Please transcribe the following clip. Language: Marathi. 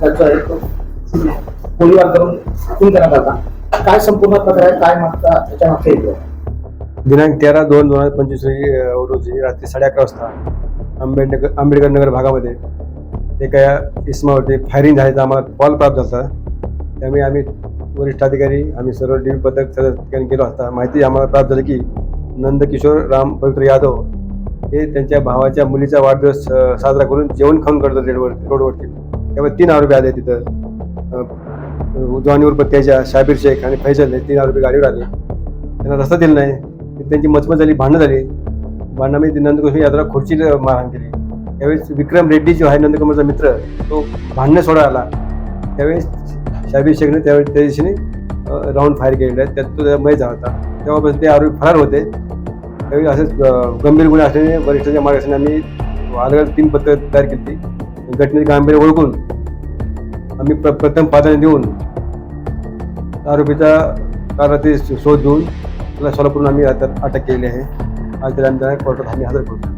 त्याचा एक गोळीबार करून खून करण्यात आला. काय संपूर्ण प्रकार आहे? काय मागता त्याच्या मागचा येतो दिनांक तेरा दोन दोन हजार पंचवीस रोजी रात्री साडे अकरा वाजता आंबेडकर आंबेडकर नगर भागामध्ये एका इस्मावरती फायरिंग झाल्याचा आम्हाला कॉल प्राप्त झाला. त्यामुळे आम्ही वरिष्ठ अधिकारी आम्ही सर्व डी पथक त्या ठिकाणी गेलो असता माहिती आम्हाला प्राप्त झाली की नंदकिशोर राम पवित्र यादव हे त्यांच्या भावाच्या मुलीचा वाढदिवस साजरा करून जेवण खाऊन करतात रेडवर रोडवरती त्यामुळे तीन आरोपी आले तिथं. जॉनी जॉनीवर पत्त्याच्या शाबीर शेख आणि फैजल हे तीन आरोपी गाडीवर आले. त्यांना रस्ता दिला नाही. त्यांची मचमत झाली भांडणं झाली. भांडणामध्ये ते नंदकुमार यात्रा खुर्चीला मारहाण केली. त्यावेळेस विक्रम रेड्डी जो आहे नंदकुमारचा मित्र तो भांडणं सोडा आला. त्यावेळेस शाबीर शेखने त्यावेळेस त्या दिवशीने राऊंड फायर केलेला आहे. त्यात तो त्याचा मय झाला होता. तेव्हापासून ते आरोपी फरार होते. त्यावेळी असेच गंभीर गुन्हे असल्याने वरिष्ठांच्या मार्गाने आम्ही अलग तीन पत्र तयार केली घटनेचे गांभीर्य ओळखून आम्ही प्र प्रथम प्राधान्य देऊन आरोपीचा कारणाचे शोध घेऊन त्याला सोलापूरून आम्ही अटक केलेली आहे. आज त्यानंतर कोर्टात आम्ही हजर करतो